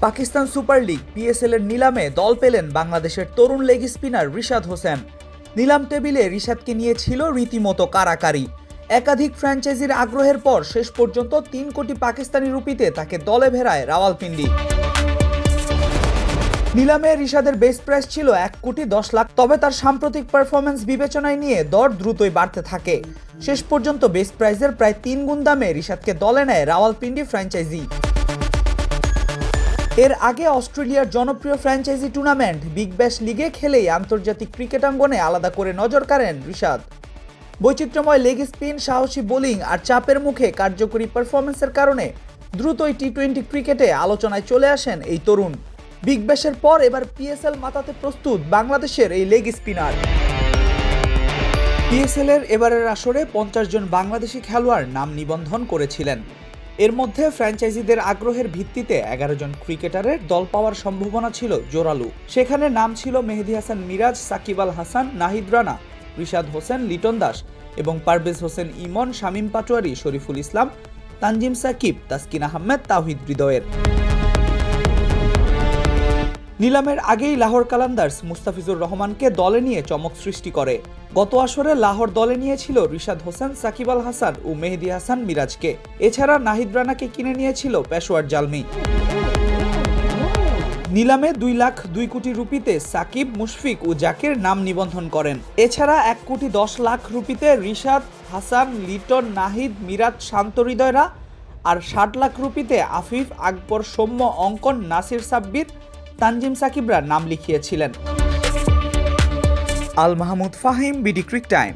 Pakistan super league PSL এর নিলামে দল পেলেন বাংলাদেশের তরুণ লেগ স্পিনার রিশাদ হোসেন। নিলাম টেবিলে রিশাদকে নিয়ে ছিল রীতিমতো কারাকারি। একাধিক ফ্র্যাঞ্চাইজির আগ্রহের পর শেষ পর্যন্ত তিন কোটি পাকিস্তানি রুপিতে তাকে দলে ভেড়ায় রাওয়ালপিন্ডি। নিলামে রিশাদের বেস প্রাইস ছিল এক কোটি দশ লাখ। তবে তার সাম্প্রতিক পারফরমেন্স বিবেচনায় নিয়ে দর দ্রুতই বাড়তে থাকে। শেষ পর্যন্ত বেস প্রাইজের প্রায় তিন গুণ দামে রিশাদকে দলে নেয় রাওয়ালপিন্ডি ফ্র্যাঞ্চাইজি। এর আগে অস্ট্রেলিয়ার জনপ্রিয় ফ্র্যাঞ্চাইজি টুর্নামেন্ট বিগ ব্যাশ লিগে খেলেই আন্তর্জাতিক ক্রিকেট অঙ্গনে আলাদা করে নজর কাড়েন রিশাদ। বৈচিত্র্যময় লেগ স্পিন সাহসী বোলিং আর চাপের মুখে কার্যকরী পারফরমেন্সের কারণে দ্রুতই টি টোয়েন্টি ক্রিকেটে আলোচনায় চলে আসেন এই তরুণ। বিগ ব্যাশের পর এবার পিএসএল মাতাতে প্রস্তুত বাংলাদেশের এই লেগ স্পিনার পিএসএল এর এবারের আসরে পঞ্চাশ জন বাংলাদেশি খেলোয়াড় নাম নিবন্ধন করেছিলেন। এর মধ্যে ফ্র্যাঞ্চাইজিদের আগ্রহের ভিত্তিতে এগারো জন ক্রিকেটারের দল পাওয়ার সম্ভাবনা ছিল জোরালু। সেখানে নাম ছিল মেহেদি হাসান মিরাজ, সাকিব আল হাসান, নাহিদ রানা, রিশাদ হোসেন, লিটন দাস এবং পারভেজ হোসেন ইমন, শামীম পাটোয়ারি, শরীফুল ইসলাম, তানজিম সাকিব, তাসকিন আহমেদ তাহিদ হৃদয়ের। নিলামের আগেই লাহোর কালান্দার্স মুস্তাফিজুর রহমানকে দলে নিয়ে চমক সৃষ্টি করে। গত আসরে লাহোর দলে নিয়েছিল রিশাদ হোসেন, সাকিব আল হাসান ও মেহেদি হাসান মিরাজকে। এছাড়া নাহিদ রানাকে কিনে নিয়েছিল পেশোয়ার জালমি। নিলামে দুই লাখ দুই কোটি রুপিতে সাকিব, মুশফিক ও জাকির নাম নিবন্ধন করেন। এছাড়া এক কোটি দশ লাখ রুপিতে রিশাদ, হাসান, লিটন, নাহিদ, মিরাজ, শান্ত হৃদয়রা আর ষাট লাখ রুপিতে আফিফ, আকবর, সৌম্য, অঙ্কন, নাসির সাব্বির তানজিম সাকিবরা নাম লিখিয়েছিলেন। Al Mahmud Fahim BD cric time.